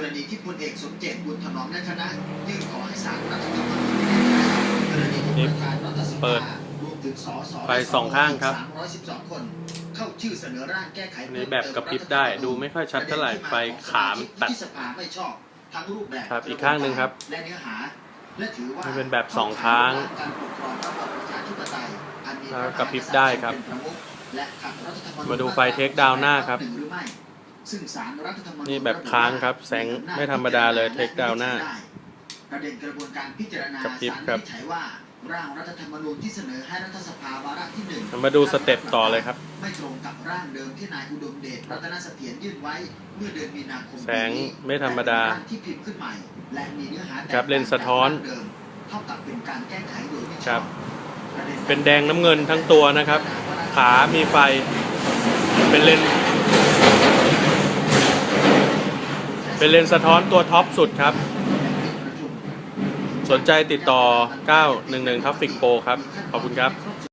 กรณีที่พลเอกสมเจตบุญถนอมและคณะยื่นขอให้ศาลรัฐธรรมนูญกรณีที่ประธานรัฐสภารวมถึงสสไฟสองข้างครับ 312 คน เข้าชื่อเสนอร่างแก้ไขอันนี้แบบกระพริบได้ดูไม่ค่อยชัดเท่าไหร่ไฟขามตัดที่สภาไม่ชอบทั้งรูปแบบครับอีกข้างหนึ่งครับและเนื้อหาและถือว่ามันเป็นแบบสองค้างการปกครองระบอบประชาธิปไตยอันมีแล้วกระพริบได้ครับเป็นประมุขและขัดรัฐธรรมนูญมาดูไฟเทคดาวน์หน้าครับหรือไม่ ซึ่งศาลรัฐธรรมนูญนี่แบบค้างครับแสงไม่ธรรมดาเลยเทคดาวน์หน้าประเด็นกระบวนการพิจารณากระพริบศาลครับวินิจฉัยว่าร่างรัฐธรรมนูญที่เสนอให้รัฐสภาวาระที่หนึ่งมาดูสเต็ปต่อเลยครับ ไม่ตรงกับร่างเดิมที่นายอุดมเดชรัตนเสถียรยื่นไว้เมื่อเดือนมีนาคมแสงไม่ธรรมดาและเป็นร่งที่พิมพ์ขึ้นใหม่และมีเนื้อหาแตกครับเลนส์สะท้อนต่างจากร่างเดิมเท่ากับเป็นการแก้ไขโดยไม่ชครัอบบประด็เป็นแดงน้ำเงินทั้งตัวนะครับ ขามีไฟ เป็นเลนส์ เป็นเลนส์สะท้อนตัวท็อปสุดครับ สนใจติดต่อ 911 Traffic Pro ครับ ขอบคุณครับ